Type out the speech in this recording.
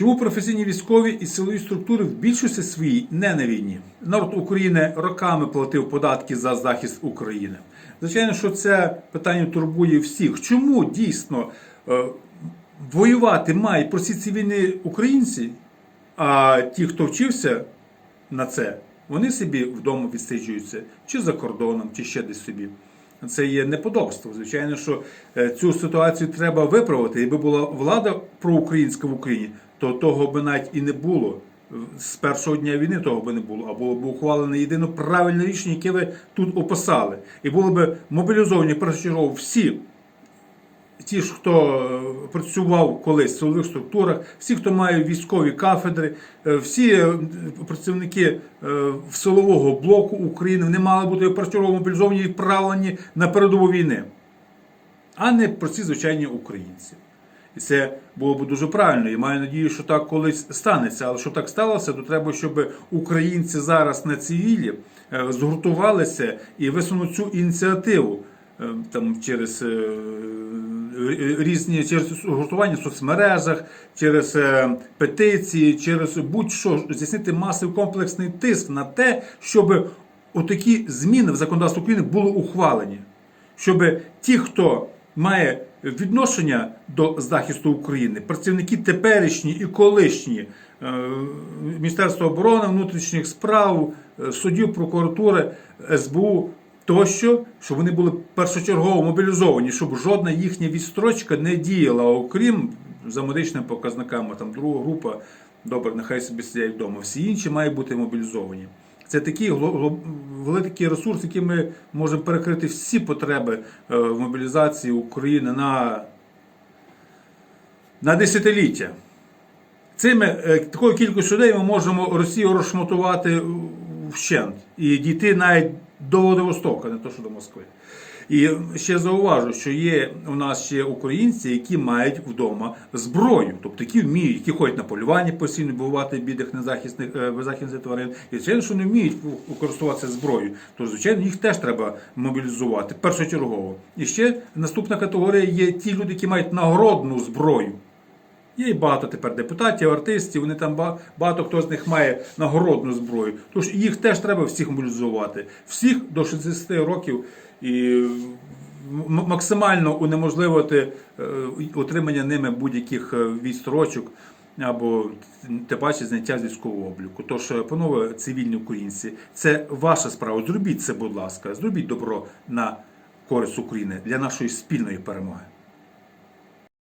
Чому професійні військові і силові структури в більшості своїй не на війні? Народ України роками платив податки за захист України. Звичайно, що це питання турбує всіх. Чому дійсно е, воювати мають прості цивільні українці, а ті, хто вчився на це, вони собі вдома відсиджуються, чи за кордоном, чи ще десь собі. Це є неподобство. Звичайно, що е, цю ситуацію треба виправити. Якби була влада проукраїнська в Україні, то того би навіть і не було. З першого дня війни того би не було, а було б ухвалене єдине правильне рішення, яке ви тут описали. І було б мобілізовані першочергово всі ті ж, хто е, працював колись в силових структурах, всі, хто має військові кафедри, е, всі е, працівники силового блоку України вони мали бути першочергово мобілізовані і відправлені на передову війни, а не прості звичайні українці. І це було б дуже правильно. І маю надію, що так колись станеться. Але щоб так сталося, то треба, щоб українці зараз на цивілі згуртувалися і висунуть цю ініціативу там через різні через гуртування в соцмережах, через е, петиції, через будь-що здійснити масовий комплексний тиск на те, щоб отакі зміни в законодавство України були ухвалені, щоб ті, хто має відношення до захисту України, працівники теперішні і колишні е, Міністерства оборони, внутрішніх справ, е, судів, прокуратури, СБУ. Тощо, щоб вони були першочергово мобілізовані, щоб жодна їхня відстрочка не діяла, окрім за медичними показниками, там друга група, добре, нехай собі сидять вдома. Всі інші мають бути мобілізовані. Це такий великий ресурс, який ми можемо перекрити всі потреби е, в мобілізації України на, на десятиліття. Цими е, такою кількістю людей ми можемо Росію розшматувати вщент і дійти навіть до Владивостока, не то що до Москви. І ще зауважу, що є у нас ще українці, які мають вдома зброю, тобто які вміють, які ходять на полювання постійно, бувати бідних незахисних е, беззахисних тварин. І звичайно, що не вміють користуватися зброєю. Тож, звичайно, їх теж треба мобілізувати першочергово. І ще наступна категорія є ті люди, які мають нагородну зброю. Є і багато тепер депутатів, артистів, вони там ба- багато хто з них має нагородну зброю. Тож їх теж треба всіх мобілізувати. Всіх до 60 років і максимально унеможливити е, отримання ними будь-яких е, відстрочок або тим паче зняття з військового обліку. Тож, е, панове цивільні українці, це ваша справа. Зробіть це, будь ласка, зробіть добро на користь України для нашої спільної перемоги.